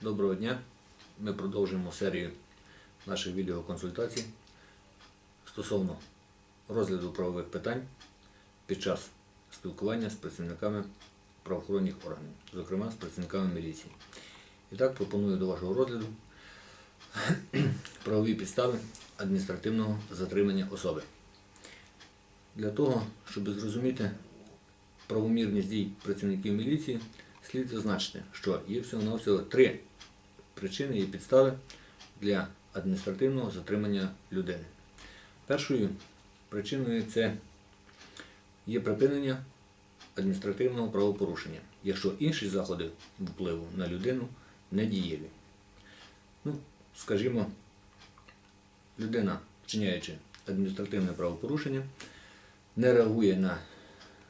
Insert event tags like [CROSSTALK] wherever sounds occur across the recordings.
Доброго дня. Ми продовжуємо серію наших відеоконсультацій стосовно розгляду правових питань під час спілкування з працівниками правоохоронних органів, зокрема з працівниками міліції. І так пропоную до вашого розгляду [CLEARS THROAT] правові підстави адміністративного затримання особи. Для того, щоб зрозуміти правомірність дій працівників міліції, слід зазначити, що є всього-навсього три причини і підстави для адміністративного затримання людини. Першою причиною це є припинення адміністративного правопорушення, якщо інші заходи впливу на людину не дієві. Ну, скажімо, людина, вчиняючи адміністративне правопорушення, не реагує на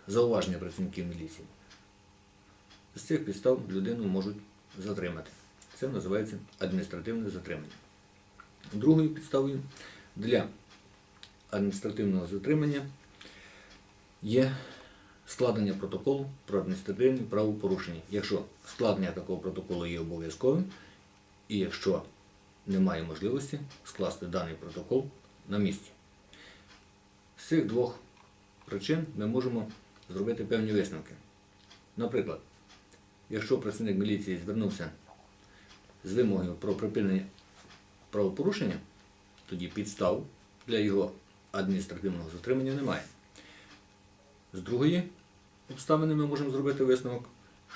зауваження працівників міліції. З цих підстав людину можуть затримати. Це називається адміністративне затримання. Другою підставою для адміністративного затримання є складення протоколу про адміністративні правопорушення. Якщо складення такого протоколу є обов'язковим, і якщо немає можливості скласти даний протокол на місці. З цих двох причин ми можемо зробити певні висновки. Наприклад, якщо працівник міліції звернувся з вимогою про припинення правопорушення, тоді підстав для його адміністративного затримання немає. З другої обставини ми можемо зробити висновок,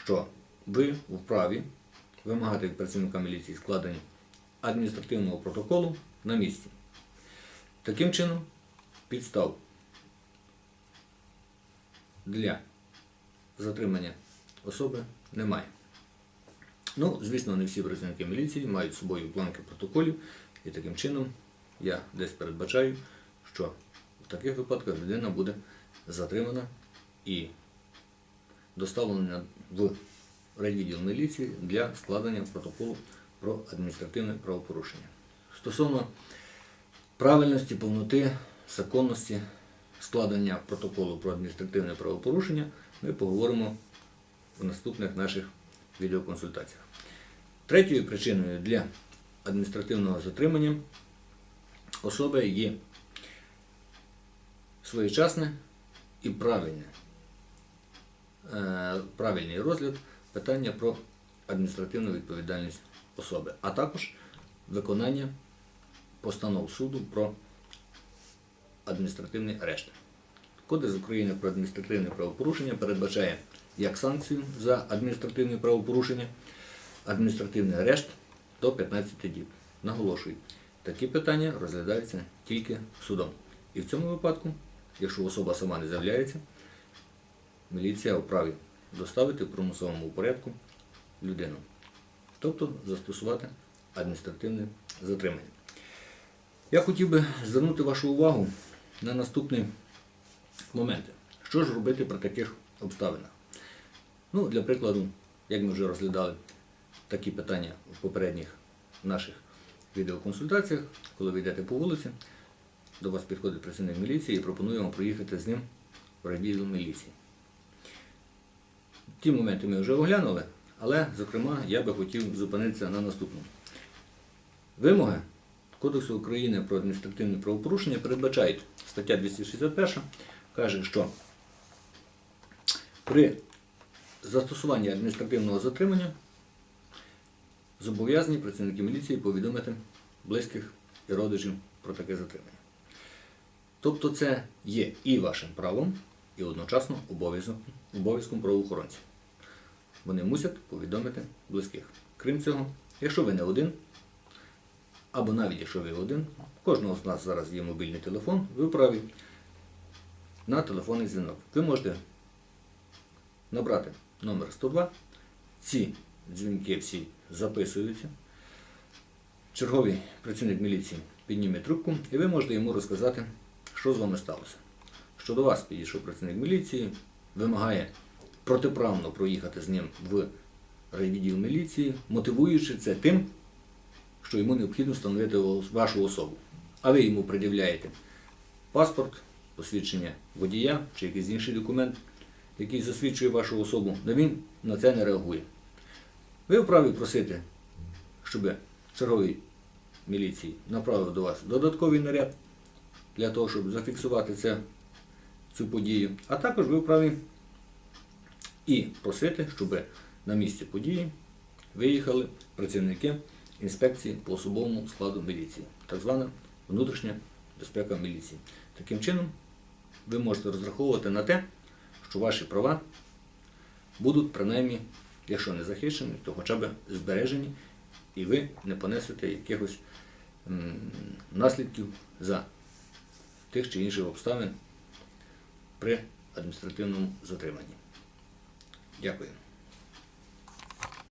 що ви вправі вимагати від працівника міліції складення адміністративного протоколу на місці. Таким чином, підстав для затримання особи немає. Ну, звісно, не всі працівники міліції мають з собою бланки протоколів, і таким чином я десь передбачаю, що в таких випадках людина буде затримана і доставлена в райвідділ міліції для складення протоколу про адміністративне правопорушення. Стосовно правильності, повноти, законності складення протоколу про адміністративне правопорушення, ми поговоримо в наступних наших відеоконсультаціях. Третьою причиною для адміністративного затримання особи є своєчасне і правильне, е, правильний розгляд питання про адміністративну відповідальність особи, а також виконання постанов суду про адміністративний арешт. Кодекс України про адміністративне правопорушення передбачає як санкцію за адміністративне правопорушення, адміністративний арешт до 15 діб. Наголошую, такі питання розглядаються тільки судом. І в цьому випадку, якщо особа сама не з'являється, міліція вправі доставити в примусовому порядку людину. Тобто застосувати адміністративне затримання. Я хотів би звернути вашу увагу на наступні моменти. Що ж робити при таких обставинах? Ну, для прикладу, як ми вже розглядали такі питання в попередніх наших відеоконсультаціях, коли ви йдете по вулиці, до вас підходить працівник міліції і пропонує вам проїхати з ним в райвідділ міліції. Ті моменти ми вже оглянули, але, зокрема, я би хотів зупинитися на наступному. Вимоги Кодексу України про адміністративне правопорушення передбачають стаття 261 каже, що при застосуванні адміністративного затримання зобов'язані працівники міліції повідомити близьких і родичів про таке затримання. Тобто це є і вашим правом, і одночасно обов'язком правоохоронців. Вони мусять повідомити близьких. Крім цього, якщо ви не один, або навіть якщо ви один, кожного з нас зараз є мобільний телефон, ви вправі на телефонний дзвінок. Ви можете набрати номер 102. Ці дзвінки всі записуються. Черговий працівник міліції підніме трубку, і ви можете йому розказати, що з вами сталося. Що до вас підійшов працівник міліції, вимагає протиправно проїхати з ним в райвідділ міліції, мотивуючи це тим, що йому необхідно встановити вашу особу. А ви йому пред'являєте паспорт, посвідчення водія чи якийсь інший документ, який засвідчує вашу особу, але він на це не реагує. Ви вправі просити щоб черговий міліції направив до вас додатковий наряд для того, щоб зафіксувати це, цю подію. А також ви вправі і просити, щоб на місце події виїхали працівники інспекції по особовому складу міліції, так звана внутрішня безпека міліції. Таким чином, ви можете розраховувати на те, що ваші права будуть принаймні, якщо не захищені, то хоча б збережені, і ви не понесете якихось наслідків за тих чи інших обставин при адміністративному затриманні. Дякую.